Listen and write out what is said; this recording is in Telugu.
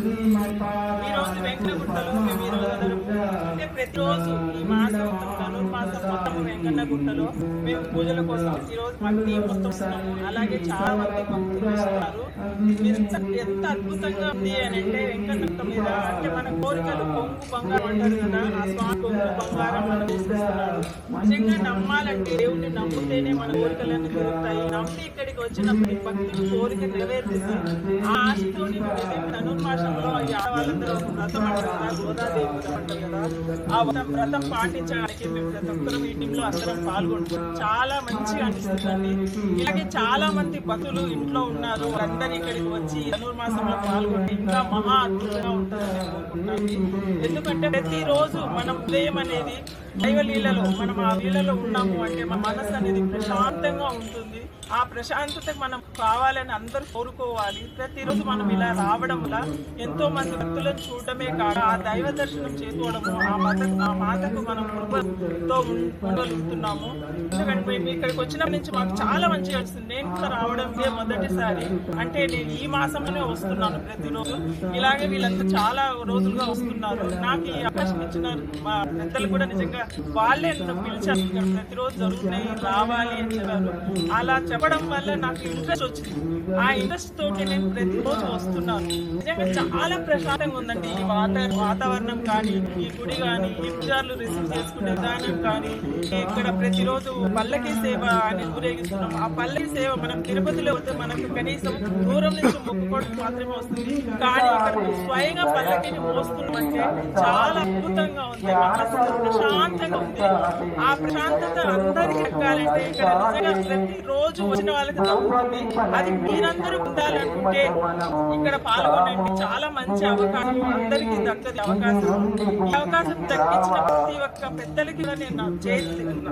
ఈ రోజు వెంకటగుట్టలు మేము ఈ రోజు అంటే ప్రతిరోజు ఈ మాసం ధనుర్మాసం మొత్తం వెంకటగుట్టలో మేము పూజల కోసం ఈ భక్తి మొత్తం అలాగే చాలా మంది భక్తులు ఇస్తారు ఎంత అద్భుతంగా ఉంది అని అంటే వెంకటగుట్ట మీద అంటే మన కోరికలు కొంగు బంగారం అంటారు కదా ఆ స్వామి కొంగు బంగారం మనం తీసుకొస్తున్నారు నిజంగా నమ్మాలంటే దేవుడిని నమ్ముతేనే మన కోరికలన్నీ దొరుకుతాయి నమ్మి ఇక్కడికి వచ్చినప్పుడు భక్తులు కోరిక నెరవేరుతుంది. ఆ ఆశతోని ధనుర్మాసంలో ఈ ఆడవాళ్ళందరూ వ్రతం అంటారు కదా గోదాదేవి అంటారు కదా. ఆ వ్రతం పాటించడానికి మేము ప్రతి ఒక్కరం అందరం పాల్గొంటాం చాలా మంచిగా అనిపిస్తుందండి. ఇలాగే చాలా మంది భక్తులు ఇంట్లో ఉన్నారు. అందరు ఇక్కడికి వచ్చి ధనుర్మాసంలో పాల్గొని ఇంకా మహా అద్భుతంగా ఉంటుందని అనుకుంటున్నాను ఎందుకంటే ప్రతిరోజు మనం ఉదయం అనేది దైవ లీలలో మనం ఆ లీలలో ఉన్నాము అంటే మన మనసు అనేది ప్రశాంతంగా ఉంటుంది. ఆ ప్రశాంతత మనం కావాలని అందరూ కోరుకోవాలి. ప్రతిరోజు మనం ఇలా రావడం వల్ల ఎంతో మంది భక్తులను చూడటమే కాక ఆ దైవ దర్శనం చేసుకోవడము ఆ మాత ఆ మాతకు మనం కృపతో ఉండగలుగుతున్నాము. ఎందుకంటే మేము ఇక్కడికి వచ్చినప్పటి నుంచి మాకు చాలా మంచిగా అనిపిస్తుంది. నేను కూడా రావడం ఇదే మొదటిసారి. అంటే నేను ఈ మాసంలోనే వస్తున్నాను ప్రతిరోజు. ఇలాగే వీళ్ళంతా చాలా రోజులుగా వస్తున్నారు. నాకు ఈ అవకాశం ఇచ్చిన మా పెద్దలు కూడా నిజంగా వాళ్ళే పిలిచారు. ఇక్కడ ప్రతిరోజు జరుగుతున్నాయి రావాలి అని చెప్పారు. అలా చెప్పడం వల్ల నాకు ఇంట్రెస్ట్ వచ్చింది. ఆ ఇంట్రెస్ట్ తోటి నేను ప్రతిరోజు వస్తున్నాను. నిజంగా చాలా ప్రశాంతంగా ఉందండి ఈ వాతావరణం వాతావరణం కానీ ఈ గుడి కానీ ఈ పూజార్లు రిసీవ్ చేసుకునే విధానం కానీ. ఇక్కడ ప్రతిరోజు పల్లకి సేవ అని ఊరేగిస్తున్నాం. ఆ పల్లకి సేవ మనం తిరుపతిలో వస్తే మనకు కనీసం దూరం నుంచి మొక్కుకోవడం మాత్రమే వస్తుంది. కానీ ఇక్కడ స్వయంగా పల్లకిని మోస్తున్నామంటే చాలా అద్భుతంగా ఉంది. మనసు ప్రశాంతత ఉంది ఆ ప్రశాంతత అందరికి ఎక్కాలంటే ఇక్కడ నిజంగా ప్రతిరోజు వచ్చిన వాళ్ళకి తగ్గుతుంది అది మీరందరూ ఉండాలనుకుంటే ఇక్కడ పాల్గొనండి. చాలా మంచి అవకాశం. అందరికీ దక్కది అవకాశం. ఈ అవకాశం దక్కించిన ప్రతి ఒక్క పెద్దలకి నేను చేస్తున్నాను